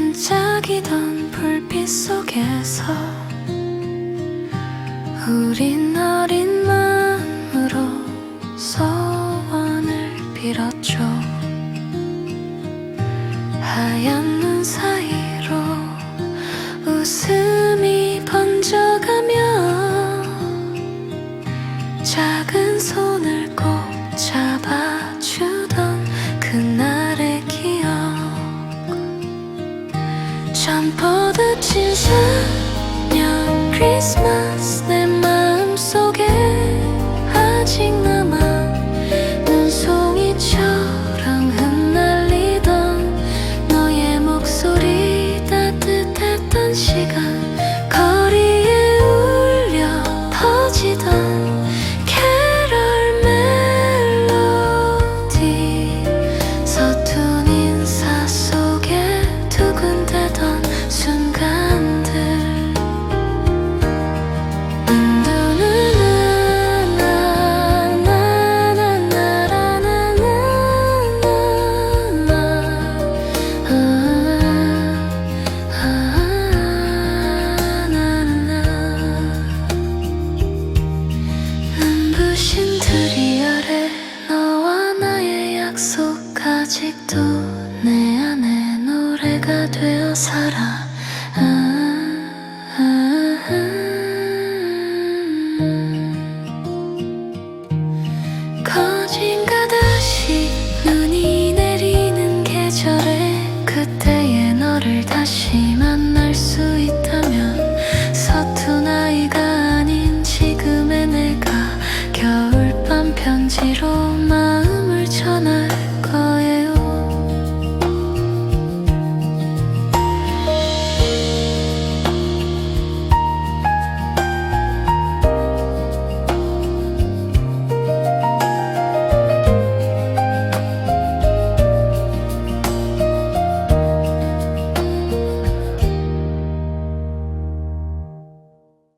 반짝이던 불빛 속에서 우린 어린 마음으로 소원을 빌었다. 참 뻗어진 사냥 크리스마스 약속 아직도 내 안에 노래가 되어 살아. 거진가 다시 눈이 내리는 계절에 그때